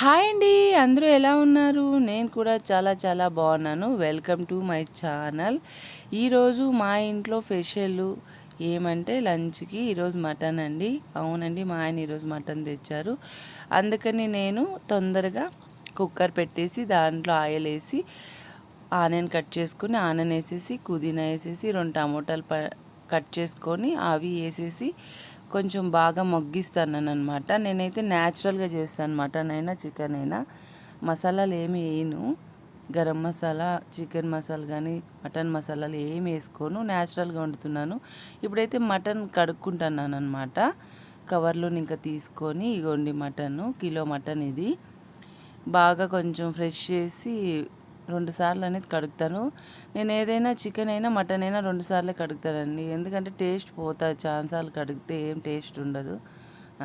Hi అండి అందరూ ఎలా ఉన్నారు? నేను కూడా చాలా చాలా బాగున్నాను. Welcome to my channel. ఈరోజు మా ఇంట్లో స్పెషల్ ఏమంటే లంచ్కి ఈరోజు మటన్ అండి. అవునండి మా ఆయన ఈరోజు మటన్ తెచ్చారు. అందుకని నేను తొందరగా కుక్కర్ పెట్టేసి దాంట్లో ఆయిల్ వేసి ఆనియన్ కట్ చేసుకుని ఆనియన్ వేసేసి పుదీనా వేసేసి రెండు టమోటాలు ప కట్ చేసుకొని అవి వేసేసి కొంచెం బాగా మొగ్గిస్తాను అనమాట నేనైతే న్యాచురల్గా చేస్తాను మటన్ అయినా చికెన్ అయినా మసాలాలు ఏమి వేయను. గరం మసాలా చికెన్ మసాలా కానీ మటన్ మసాలాలు ఏమి వేసుకోను. న్యాచురల్గా వండుతున్నాను. ఇప్పుడైతే మటన్ కడుక్కుంటున్నాను అనమాట కవర్లో ఇంకా తీసుకొని ఇగోండి మటన్ కిలో మటన్ ఇది. బాగా కొంచెం ఫ్రెష్ చేసి రెండు సార్లు అనేది కడుగుతాను. నేను ఏదైనా చికెన్ అయినా మటన్ అయినా రెండు సార్లు కడుగుతానండి. ఎందుకంటే టేస్ట్ పోతుంది. చాలాసార్లు కడిగితే ఏం టేస్ట్ ఉండదు.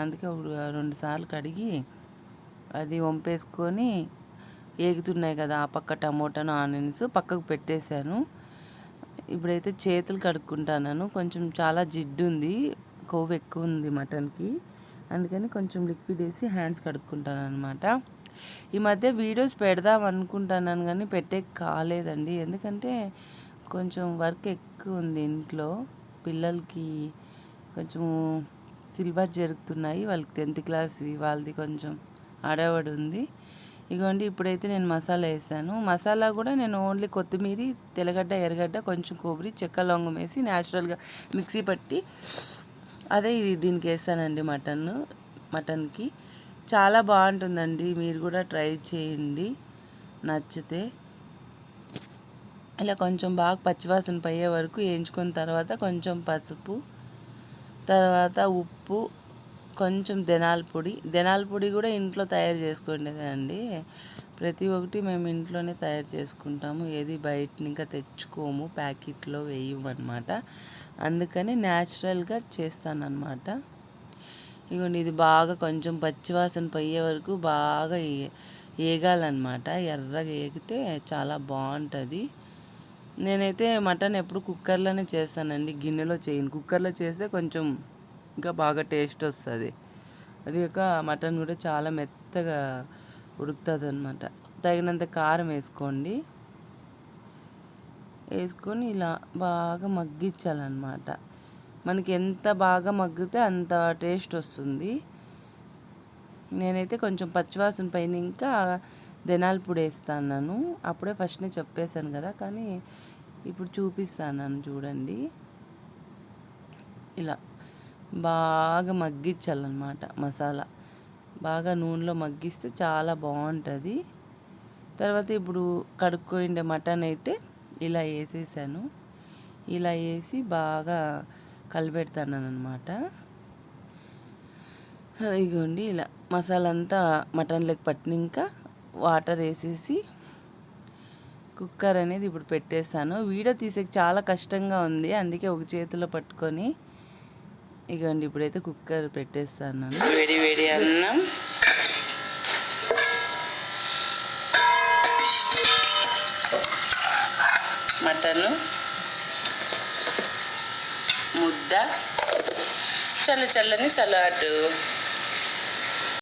అందుకే రెండు సార్లు కడిగి అది వంపేసుకొని ఏగుతున్నాయి కదా ఆ పక్క టమోటాను ఆనియన్స్ పక్కకు పెట్టేశాను. ఇప్పుడైతే చేతులు కడుక్కుంటాను కొంచెం చాలా జిడ్డు ఉంది కొవ్వు ఎక్కువ ఉంది మటన్కి. అందుకని కొంచెం లిక్విడ్ వేసి హ్యాండ్స్ కడుక్కుంటాను అనమాట ఈ మధ్య వీడియోస్ పెడదాం అనుకుంటున్నాను కానీ పెట్టే కాలేదండి. ఎందుకంటే కొంచెం వర్క్ ఎక్కువ ఉంది ఇంట్లో. పిల్లలకి కొంచెం సిల్వర్ జరుగుతున్నాయి. వాళ్ళకి టెన్త్ క్లాస్ వాళ్ళది కొంచెం ఆడవాడు ఉంది. ఇగోండి ఇప్పుడైతే నేను మసాలా వేసాను. మసాలా కూడా నేను ఓన్లీ కొత్తిమీర తెల్లగడ్డ ఎర్రగడ్డ కొంచెం కొబ్బరి చెక్క లొంగం వేసి న్యాచురల్గా మిక్సీ పట్టి అదే ఇది దీనికి వేస్తానండి మటన్ మటన్కి. చాలా బాగుంటుందండి. మీరు కూడా ట్రై చేయండి. నచ్చితే. ఇలా కొంచెం బాగా పచ్చివాసన పోయే వరకు వేయించుకున్న తర్వాత కొంచెం పసుపు తర్వాత ఉప్పు కొంచెం దెనాల పొడి. దెనాల పొడి కూడా ఇంట్లో తయారు చేసుకునేదండి ప్రతి ఒక్కటి మేము ఇంట్లోనే తయారు చేసుకుంటాము. ఏది బయట ఇంకా తెచ్చుకోము. ప్యాకెట్లో వేయమన్నమాట. అందుకని న్యాచురల్గా చేస్తానన్నమాట. ఇగోండి ఇది బాగా కొంచెం పచ్చివాసన పోయే వరకు బాగా వేగాలన్నమాట ఎర్రగా వేగితే చాలా బాగుంటుంది. నేనైతే మటన్ ఎప్పుడు కుక్కర్లోనే చేస్తానండి గిన్నెలో చేయను. కుక్కర్లో చేస్తే కొంచెం ఇంకా బాగా టేస్ట్ వస్తుంది. అది ఒక మటన్ కూడా చాలా మెత్తగా ఉడుకుతుంది అనమాట తగినంత కారం వేసుకోండి. వేసుకొని ఇలా బాగా మగ్గించాలన్నమాట. మనకి ఎంత బాగా మగ్గితే అంత టేస్ట్ వస్తుంది. నేనైతే కొంచెం పచ్చివాసన పైన ఇంకా ధనాల పొడి వేస్తాను అప్పుడే ఫస్ట్నే చెప్పేశాను కదా కానీ ఇప్పుడు చూపిస్తాను చూడండి. ఇలా బాగా మగ్గించాలన్నమాట మసాలా. బాగా నూనెలో మగ్గిస్తే చాలా బాగుంటుంది. తర్వాత ఇప్పుడు కడుక్కుండే మటన్ అయితే ఇలా వేసేసాను. ఇలా వేసి బాగా కలిపెడతాను అనమాట ఇగోండి ఇలా మసాలా అంతా మటన్లోకి పట్టినాక వాటర్ వేసేసి కుక్కర్ అనేది ఇప్పుడు పెట్టేశాను. వీడియో తీసే చాలా కష్టంగా ఉంది. అందుకే ఒక చేతిలో పట్టుకొని ఇగోండి ఇప్పుడైతే కుక్కర్ పెట్టేస్తాను. వేడి వేడి అన్నం. మటను. ముద్ద. చల్ల చల్లని సలాడ్.